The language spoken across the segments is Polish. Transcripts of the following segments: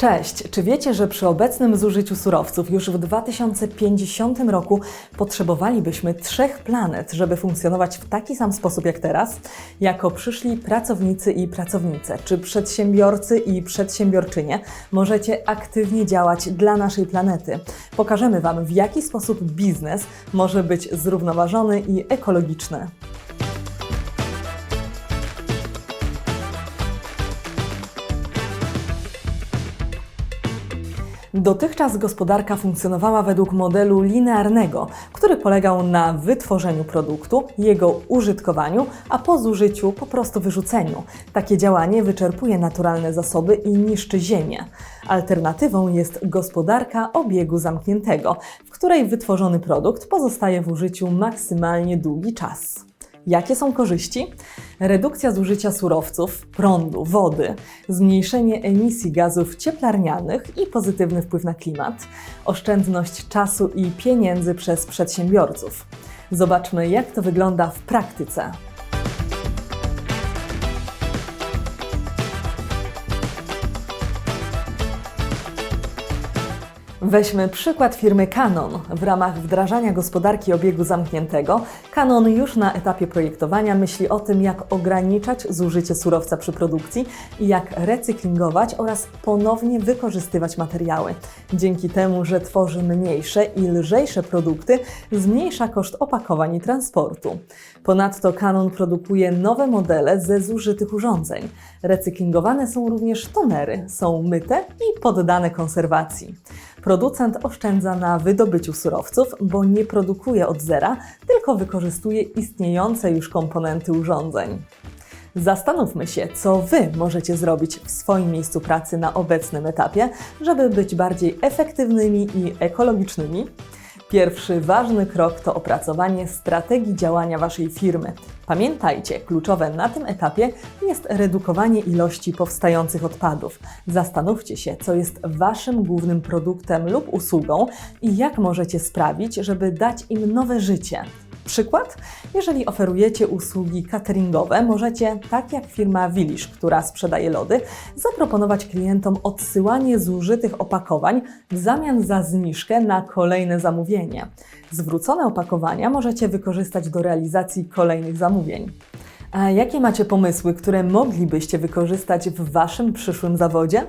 Cześć! Czy wiecie, że przy obecnym zużyciu surowców już w 2050 roku potrzebowalibyśmy trzech planet, żeby funkcjonować w taki sam sposób jak teraz? Jako przyszli pracownicy i pracownice, czy przedsiębiorcy i przedsiębiorczynie, możecie aktywnie działać dla naszej planety. Pokażemy Wam, w jaki sposób biznes może być zrównoważony i ekologiczny. Dotychczas gospodarka funkcjonowała według modelu linearnego, który polegał na wytworzeniu produktu, jego użytkowaniu, a po zużyciu po prostu wyrzuceniu. Takie działanie wyczerpuje naturalne zasoby i niszczy ziemię. Alternatywą jest gospodarka obiegu zamkniętego, w której wytworzony produkt pozostaje w użyciu maksymalnie długi czas. Jakie są korzyści? Redukcja zużycia surowców, prądu, wody, zmniejszenie emisji gazów cieplarnianych i pozytywny wpływ na klimat, oszczędność czasu i pieniędzy przez przedsiębiorców. Zobaczmy, jak to wygląda w praktyce. Weźmy przykład firmy Canon. W ramach wdrażania gospodarki obiegu zamkniętego, Canon już na etapie projektowania myśli o tym, jak ograniczać zużycie surowca przy produkcji i jak recyklingować oraz ponownie wykorzystywać materiały. Dzięki temu, że tworzy mniejsze i lżejsze produkty, zmniejsza koszt opakowań i transportu. Ponadto Canon produkuje nowe modele ze zużytych urządzeń. Recyklingowane są również tonery, są myte i poddane konserwacji. Producent oszczędza na wydobyciu surowców, bo nie produkuje od zera, tylko wykorzystuje istniejące już komponenty urządzeń. Zastanówmy się, co Wy możecie zrobić w swoim miejscu pracy na obecnym etapie, żeby być bardziej efektywnymi i ekologicznymi. Pierwszy ważny krok to opracowanie strategii działania Waszej firmy. Pamiętajcie, kluczowe na tym etapie jest redukowanie ilości powstających odpadów. Zastanówcie się, co jest Waszym głównym produktem lub usługą i jak możecie sprawić, żeby dać im nowe życie. Przykład? Jeżeli oferujecie usługi cateringowe, możecie, tak jak firma Willish, która sprzedaje lody, zaproponować klientom odsyłanie zużytych opakowań w zamian za zniżkę na kolejne zamówienie. Zwrócone opakowania możecie wykorzystać do realizacji kolejnych zamówień. A jakie macie pomysły, które moglibyście wykorzystać w Waszym przyszłym zawodzie?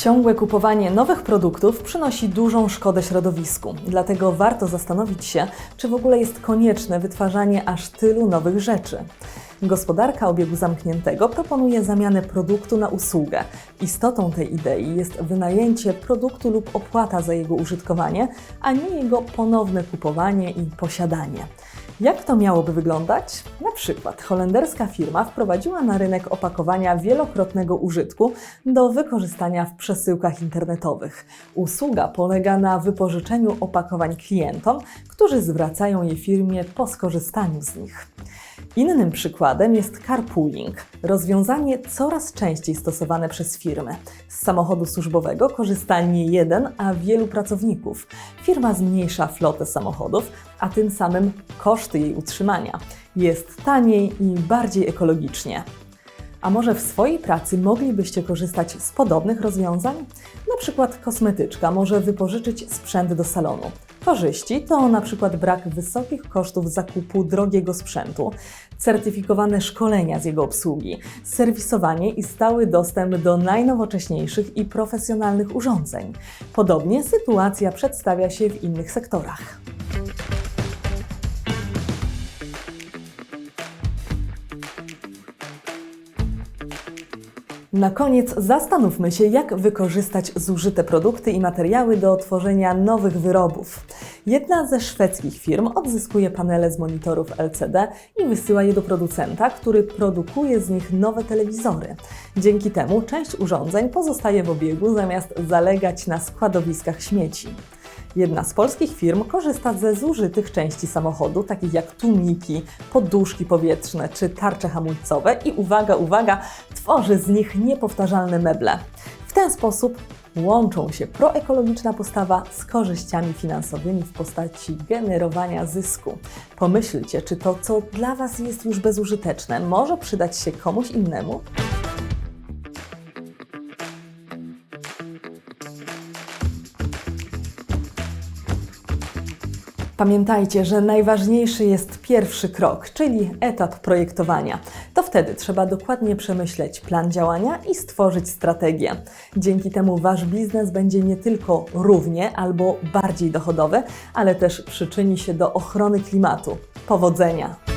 Ciągłe kupowanie nowych produktów przynosi dużą szkodę środowisku, dlatego warto zastanowić się, czy w ogóle jest konieczne wytwarzanie aż tylu nowych rzeczy. Gospodarka obiegu zamkniętego proponuje zamianę produktu na usługę. Istotą tej idei jest wynajęcie produktu lub opłata za jego użytkowanie, a nie jego ponowne kupowanie i posiadanie. Jak to miałoby wyglądać? Na przykład holenderska firma wprowadziła na rynek opakowania wielokrotnego użytku do wykorzystania w przesyłkach internetowych. Usługa polega na wypożyczeniu opakowań klientom, którzy zwracają je firmie po skorzystaniu z nich. Innym przykładem jest carpooling, rozwiązanie coraz częściej stosowane przez firmy. Z samochodu służbowego korzysta nie jeden, a wielu pracowników. Firma zmniejsza flotę samochodów, a tym samym koszty jej utrzymania. Jest taniej i bardziej ekologicznie. A może w swojej pracy moglibyście korzystać z podobnych rozwiązań? Na przykład kosmetyczka może wypożyczyć sprzęt do salonu. Korzyści to na przykład brak wysokich kosztów zakupu drogiego sprzętu, certyfikowane szkolenia z jego obsługi, serwisowanie i stały dostęp do najnowocześniejszych i profesjonalnych urządzeń. Podobnie sytuacja przedstawia się w innych sektorach. Na koniec zastanówmy się, jak wykorzystać zużyte produkty i materiały do tworzenia nowych wyrobów. Jedna ze szwedzkich firm odzyskuje panele z monitorów LCD i wysyła je do producenta, który produkuje z nich nowe telewizory. Dzięki temu część urządzeń pozostaje w obiegu zamiast zalegać na składowiskach śmieci. Jedna z polskich firm korzysta ze zużytych części samochodu, takich jak tłumiki, poduszki powietrzne czy tarcze hamulcowe i uwaga, uwaga, tworzy z nich niepowtarzalne meble. W ten sposób łączą się proekologiczna postawa z korzyściami finansowymi w postaci generowania zysku. Pomyślcie, czy to, co dla Was jest już bezużyteczne, może przydać się komuś innemu? Pamiętajcie, że najważniejszy jest pierwszy krok, czyli etap projektowania. To wtedy trzeba dokładnie przemyśleć plan działania i stworzyć strategię. Dzięki temu Wasz biznes będzie nie tylko równie albo bardziej dochodowy, ale też przyczyni się do ochrony klimatu. Powodzenia!